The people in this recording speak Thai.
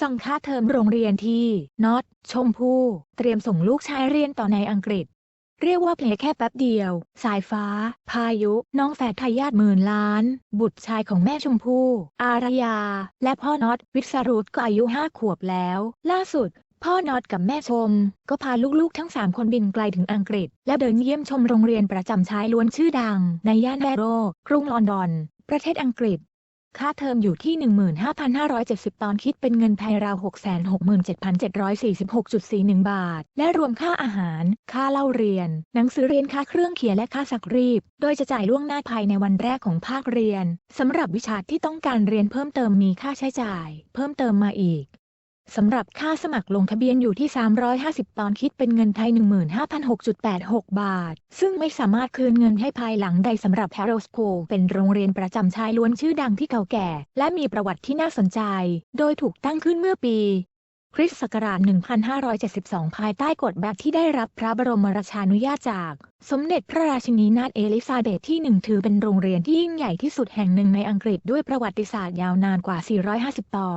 สั่งค่าเทอมโรงเรียนที่น็อตชมพู่เตรียมส่งลูกชายเรียนต่อในอังกฤษ เรียกว่าเพลแค่แป๊บเดียว สายฟ้า พายุ น้องแฝดทายาทหมื่นล้าน บุตรชายของแม่ชมพู่ อารยา และพ่อน็อตวิศรุตก็อายุห้าขวบแล้ว ล่าสุดพ่อน็อตกับแม่ชม ก็พาลูกๆทั้ง 3 คนบินไกลถึงอังกฤษ และเดินเยี่ยมชมโรงเรียนประจำชายล้วนชื่อดัง ในย่านแบโรกรุงลอนดอน ประเทศอังกฤษ ค่าเทอมอยู่ที่ 15,570 ตอนคิดเป็นเงินไทยราว 667,746.41 บาท และรวมค่าอาหาร ค่าเล่าเรียน หนังสือเรียนค่าเครื่องเขียนและค่าสักรีบ โดยจะจ่ายล่วงหน้าภายในวันแรกของภาคเรียน สำหรับวิชาที่ต้องการเรียนเพิ่มเติมมีค่าใช้จ่าย เพิ่มเติมมาอีก สำหรับค่าสมัครลงทะเบียนอยู่ที่ 350 ตอนคิดเป็นเงินไทย 15,068.6 บาท ซึ่งไม่สามารถคืนเงินให้ภายหลังใดสำหรับ Harrow School เป็นโรงเรียนประจำชายล้วนชื่อดังที่เก่าแก่ และมีประวัติที่น่าสนใจ โดยถูกตั้งขึ้นเมื่อปีคริสต์ศักราช 1572 ภายใต้กฎแบบที่ได้รับพระบรมราชานุญาตจาก สมเด็จพระราชินีนาถเอลิซาเบธที่หนึ่งถือเป็นโรงเรียนที่ยิ่งใหญ่ที่สุดแห่งหนึ่งในอังกฤษด้วยประวัติศาสตร์ยาวนานกว่า 450 ต่อ